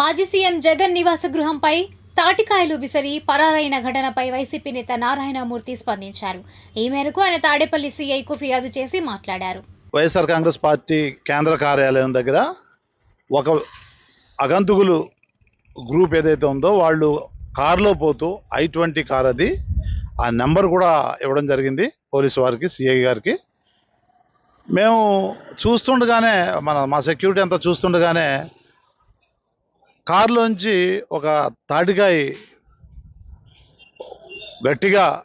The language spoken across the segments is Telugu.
మాజీ సీఎం జగన్ నివాస గృహంపై తాటికాయలు విసిరి పరారైన ఘటనపై వైసీపీ నేత నారాయణమూర్తి స్పందించారు. ఈ మేరకు ఆయన తాడేపల్లి సీఐకు ఫిర్యాదు చేసి మాట్లాడారు. వైఎస్ఆర్ కాంగ్రెస్ పార్టీ కేంద్ర కార్యాలయం దగ్గర ఒక అగంతుకులు గ్రూప్ ఏదైతే ఉందో వాళ్ళు కారులో పోతూ ఐ ట్వంటీ కార్ అది ఆ నెంబర్ కూడా ఇవ్వడం జరిగింది పోలీసు వారికి సిఐ గారికి. మేము చూస్తుండగానే మన మా సెక్యూరిటీ అంతా చూస్తుండగానే కారులోంచి ఒక తాటికాయ గట్టిగా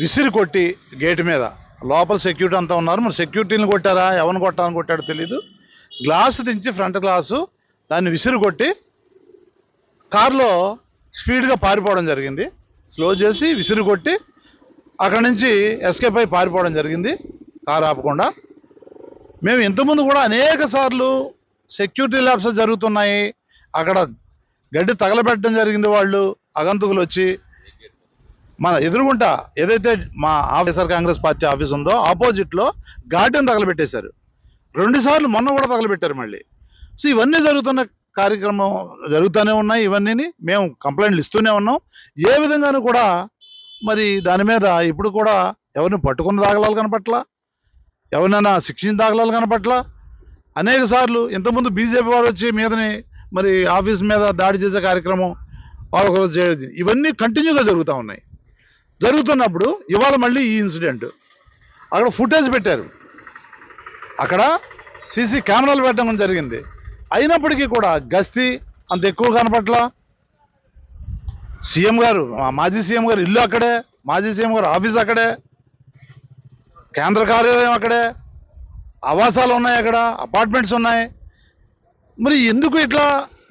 విసిరి కొట్టి గేటు మీద. లోపల సెక్యూరిటీ అంతా ఉన్నారు. మరి సెక్యూరిటీని కొట్టారా? ఎవరిని కొట్టాలని కొట్టాడో తెలీదు. గ్లాస్ దించి ఫ్రంట్ గ్లాసు దాన్ని విసిరి కొట్టి కారులో స్పీడ్గా పారిపోవడం జరిగింది. స్లో చేసి విసిరి కొట్టి అక్కడి నుంచి ఎస్కేప్ అయి పారిపోవడం జరిగింది. కారు ఆపకుండా. మేము ఇంతకుముందు కూడా అనేక సార్లు సెక్యూరిటీ ల్యాబ్స్ జరుగుతున్నాయి. అక్కడ గడ్డి తగలబెట్టడం జరిగింది వాళ్ళు అగంతుకులు వచ్చి మన ఎదురుగుంట ఏదైతే మా ఆఫీసర్ కాంగ్రెస్ పార్టీ ఆఫీస్ ఉందో ఆపోజిట్లో గార్డెన్ తగలబెట్టేశారు. రెండుసార్లు మొన్న కూడా తగలబెట్టారు మళ్ళీ. సో ఇవన్నీ జరుగుతున్న కార్యక్రమం జరుగుతూనే ఉన్నాయి ఇవన్నీ మేము కంప్లైంట్లు ఇస్తూనే ఉన్నాం. ఏ విధంగానూ కూడా మరి దాని మీద ఇప్పుడు కూడా ఎవరిని పట్టుకున్న దాఖలాలు కనపట్ల? ఎవరినైనా శిక్షించిన దాఖలాలు కనపట్ల? అనేక సార్లు ఇంతకుముందు బీజేపీ వారు వచ్చి మీదని మరి ఆఫీస్ మీద దాడి చేసే కార్యక్రమం వాళ్ళు చేయడం ఇవన్నీ కంటిన్యూగా జరుగుతూ ఉన్నాయి. జరుగుతున్నప్పుడు ఇవాళ మళ్ళీ ఈ ఇన్సిడెంట్ అక్కడ ఫుటేజ్ పెట్టారు. అక్కడ సీసీ కెమెరాలు పెట్టడం జరిగింది. అయినప్పటికీ కూడా గస్తీ అంత ఎక్కువ కనపట్ల. సీఎం గారు మాజీ సీఎం గారు ఇల్లు అక్కడే మాజీ సీఎం గారు ఆఫీస్ అక్కడే కేంద్ర కార్యాలయం అక్కడే ఆవాసాలు ఉన్నాయి అక్కడ అపార్ట్మెంట్స్ ఉన్నాయి. మరి ఎందుకు ఇట్లా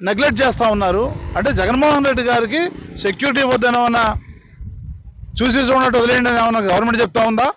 నెగ్లెక్ట్ చేస్తూ ఉన్నారు? అంటే జగన్మోహన్ రెడ్డి గారికి సెక్యూరిటీ వద్దనేమన్నా చూసి చూడనట్టు వదిలేయండి అని ఏమన్నా గవర్నమెంట్ చెప్తా ఉందా?